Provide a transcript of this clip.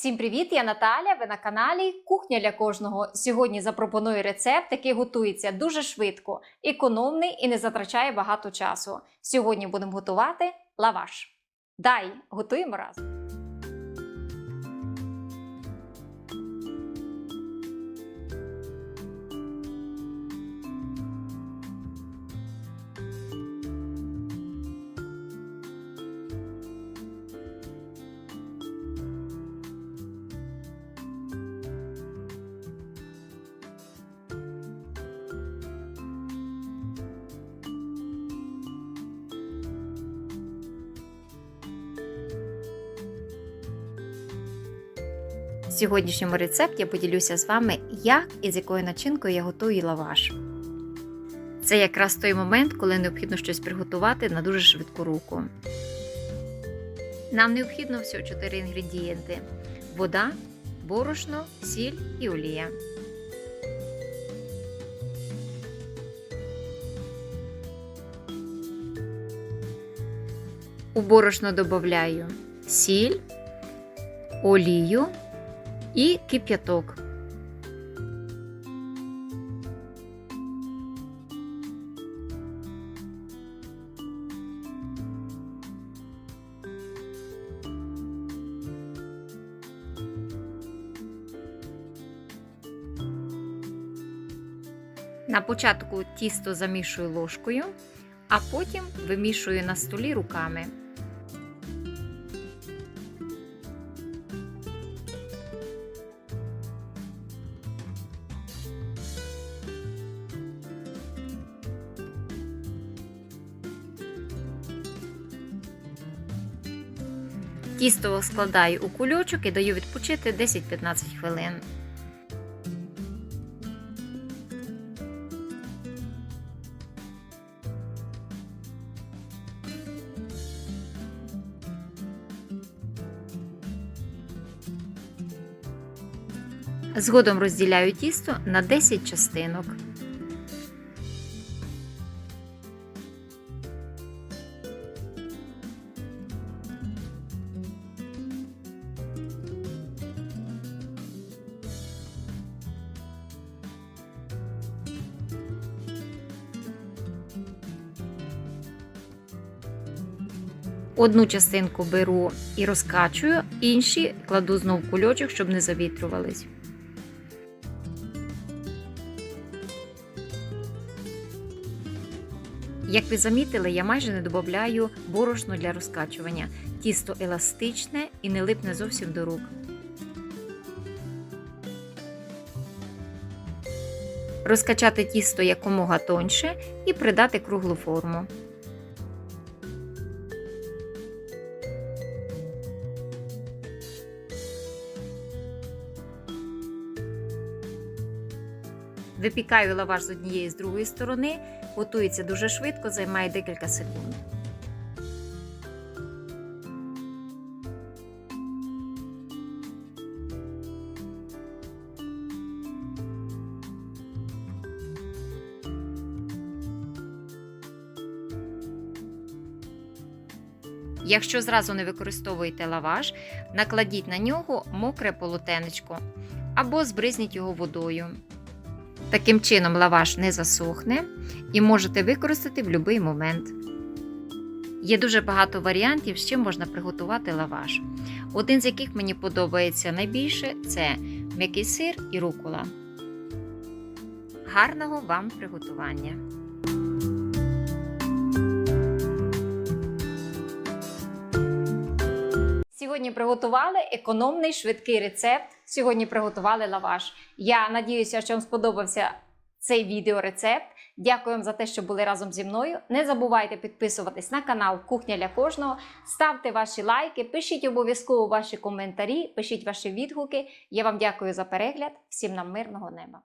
Всім привіт! Я Наталя. Ви на каналі Кухня для кожного. Сьогодні запропоную рецепт, який готується дуже швидко, економний і не затрачає багато часу. Сьогодні будемо готувати лаваш. Дай готуємо разом. В сьогоднішньому рецепті я поділюся з вами, як і з якою начинкою я готую лаваш. Це якраз той момент, коли необхідно щось приготувати на дуже швидку руку. Нам необхідно всього 4 інгредієнти: вода, борошно, сіль і олія. У борошно додаю сіль, олію і кип'яток. На початку тісто замішую ложкою, а потім вимішую на столі руками. Тісто складаю у кульочок і даю відпочити 10-15 хвилин. Згодом розділяю тісто на 10 частинок. Одну частинку беру і розкачую, інші кладу знову в кульочок, щоб не завітрювались. Як ви замітили, я майже не додаю борошно для розкачування. Тісто еластичне і не липне зовсім до рук. Розкачати тісто якомога тоньше і придати круглу форму. Випікаю лаваш з однієї і з другої сторони, готується дуже швидко, займає декілька секунд. Якщо зразу не використовуєте лаваш, накладіть на нього мокре полотенечко або збризніть його водою. Таким чином лаваш не засохне і можете використати в будь-який момент. Є дуже багато варіантів, з чим можна приготувати лаваш. Один з яких мені подобається найбільше це м'який сир і рукола. Гарного вам приготування! Сьогодні приготували економний швидкий рецепт. Сьогодні приготували лаваш. Я надіюся, що вам сподобався цей відеорецепт. Дякую вам за те, що були разом зі мною. Не забувайте підписуватись на канал Кухня для кожного. Ставте ваші лайки, пишіть обов'язково ваші коментарі, пишіть ваші відгуки. Я вам дякую за перегляд. Всім нам мирного неба.